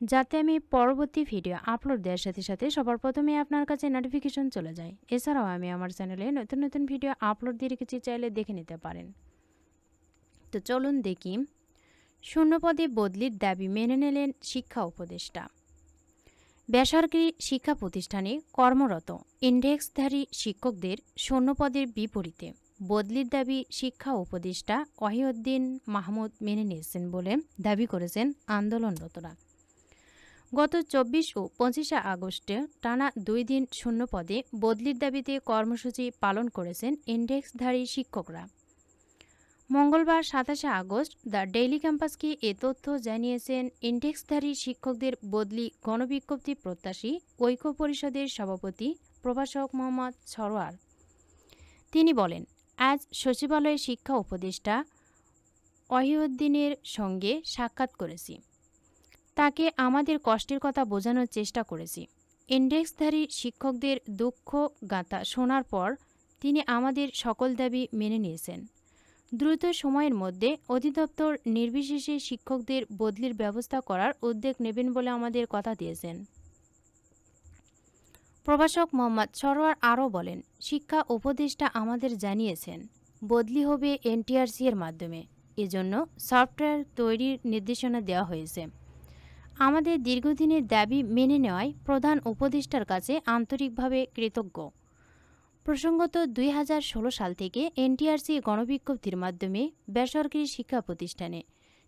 যাতে আমি পরবর্তী ভিডিও আপলোড দেওয়ার সাথে সাথে সবার প্রথমে আপনার কাছে নোটিফিকেশন চলে যায়। এছাড়াও আমি আমার চ্যানেলে নতুন নতুন ভিডিও আপলোড দিয়ে রেখেছি, চাইলে দেখে নিতে পারেন। তো চলুন দেখি। শূন্যপদে বদলির দাবি মেনে নিলেন শিক্ষা উপদেষ্টা। বেসরকারি শিক্ষা প্রতিষ্ঠানে কর্মরত ইন্ডেক্সধারী শিক্ষকদের শূন্যপদের বিপরীতে বদলির দাবি শিক্ষা উপদেষ্টা ওয়াহিউদ্দিন মাহমুদ মেনে নিয়েছেন বলে দাবি করেছেন আন্দোলনরতরা। গত চব্বিশ ও পঁচিশে আগস্টে টানা দুই দিন শূন্য পদে বদলির দাবিতে কর্মসূচি পালন করেছেন ইন্ডেক্সধারী শিক্ষকরা। মঙ্গলবার সাতাশে আগস্ট দ্য ডেইলি ক্যাম্পাসকে এ তথ্য জানিয়েছেন ইন্ডেক্সধারী শিক্ষকদের বদলি গণবিজ্ঞপ্তি প্রত্যাশী ঐক্য পরিষদের সভাপতি প্রভাষক মোহাম্মদ সরোয়ার। তিনি বলেন, আজ সচিবালয়ে শিক্ষা উপদেষ্টা অহিউদ্দিনের সঙ্গে সাক্ষাৎ করেছি। তাকে আমাদের কষ্টের কথা বোঝানোর চেষ্টা করেছি। ইন্ডেক্সধারী শিক্ষকদের দুঃখ গাঁথা শোনার পর তিনি আমাদের সকল দাবি মেনে নিয়েছেন। দ্রুত সময়ের মধ্যে অধিদপ্তর নির্বিশেষে শিক্ষকদের বদলির ব্যবস্থা করার উদ্যোগ নেবেন বলে আমাদের কথা দিয়েছেন। প্রভাষক মোহাম্মদ সরোয়ার আরও বলেন, শিক্ষা উপদেষ্টা আমাদের জানিয়েছেন, বদলি হবে এনটিআরসি এর মাধ্যমে। এজন্য সফটওয়্যার তৈরির নির্দেশনা দেওয়া হয়েছে। আমাদের দীর্ঘদিনের দাবি মেনে নেওয়ায় প্রধান উপদেষ্টার কাছে আন্তরিকভাবে কৃতজ্ঞ। প্রসঙ্গত দুই হাজার ষোলো সাল থেকে এনটিআরসি গণবিজ্ঞপ্তির মাধ্যমে বেসরকারি শিক্ষা প্রতিষ্ঠানে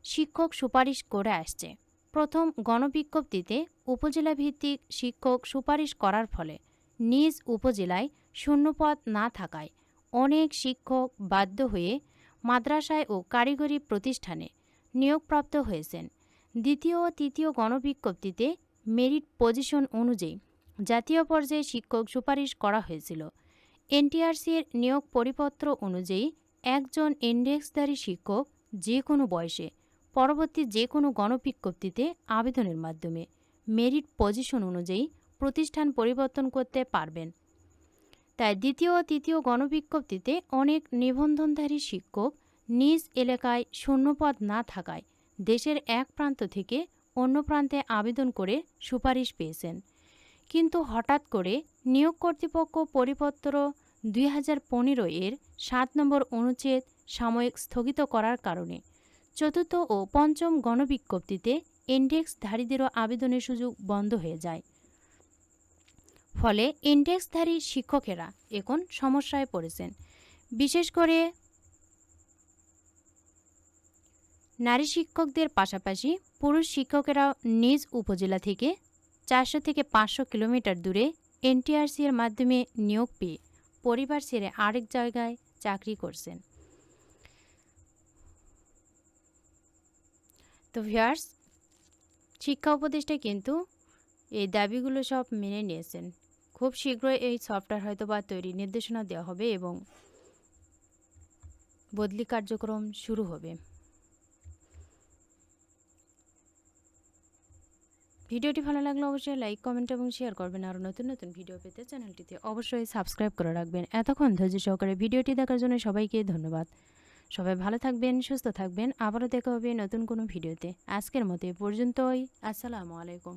শিক্ষক সুপারিশ করে আসছে। প্রথম গণবিজ্ঞপ্তিতে উপজেলা ভিত্তিক শিক্ষক সুপারিশ করার ফলে নিজ উপজেলায় শূন্যপদ না থাকায় অনেক শিক্ষক বাধ্য হয়ে মাদ্রাসায় ও কারিগরি প্রতিষ্ঠানে নিয়োগপ্রাপ্ত হয়েছেন। দ্বিতীয় ও তৃতীয় গণবিজ্ঞপ্তিতে মেরিট পজিশন অনুযায়ী জাতীয় পর্যায়ে শিক্ষক সুপারিশ করা হয়েছিল। এনটিআরসির নিয়োগ পরিপত্র অনুযায়ী একজন ইন্ডেক্সধারী শিক্ষক যে কোনো বয়সে পরবর্তী যে কোনো গণবিজ্ঞপ্তিতে আবেদনের মাধ্যমে মেরিট পজিশন অনুযায়ী প্রতিষ্ঠান পরিবর্তন করতে পারবেন। তাই দ্বিতীয় ও তৃতীয় গণবিজ্ঞপ্তিতে অনেক নিবন্ধনধারী শিক্ষক নিজ এলাকায় শূন্যপদ না থাকায় দেশের এক প্রান্ত থেকে অন্য প্রান্তে আবেদন করে সুপারিশ পেয়েছেন। কিন্তু হঠাৎ করে নিয়োগ কর্তৃপক্ষ পরিপত্র দুই হাজার পনেরো এর সাত নম্বর অনুচ্ছেদ সাময়িক স্থগিত করার কারণে চতুর্থ ও পঞ্চম গণবিজ্ঞপ্তিতে ইন্ডেক্সধারীদেরও আবেদনের সুযোগ বন্ধ হয়ে যায়। ফলে ইন্ডেক্সধারী শিক্ষকেরা এখন সমস্যায় পড়েছেন। বিশেষ করে নারী শিক্ষকদের পাশাপাশি পুরুষ শিক্ষকেরাও নিজ উপজেলা থেকে চারশো থেকে পাঁচশো কিলোমিটার দূরে এনটিআরসি এর মাধ্যমে নিয়োগ পেয়ে পরিবার ছেড়ে আরেক জায়গায় চাকরি করছেন। তো ভিয়ার্স শিক্ষা উপদেষ্টা কিন্তু এই দাবিগুলো সব মেনে নিয়েছেন। খুব শীঘ্রই এই সফটওয়্যার হয়তো বা তৈরি নির্দেশনা দেওয়া হবে এবং বদলি কার্যক্রম শুরু হবে। ভিডিওটি ভালো লাগলে অবশ্যই লাইক কমেন্ট এবং শেয়ার করবেন। আর নতুন নতুন ভিডিও পেতে চ্যানেলটিতে অবশ্যই সাবস্ক্রাইব করে রাখবেন। এতক্ষণ ধৈর্য সহকারে ভিডিওটি দেখার জন্য সবাইকে ধন্যবাদ। সবাই ভালো থাকবেন, সুস্থ থাকবেন। আবারও দেখা হবে নতুন কোনো ভিডিওতে আজকের মতো পর্যন্তই। আসসালামু আলাইকুম।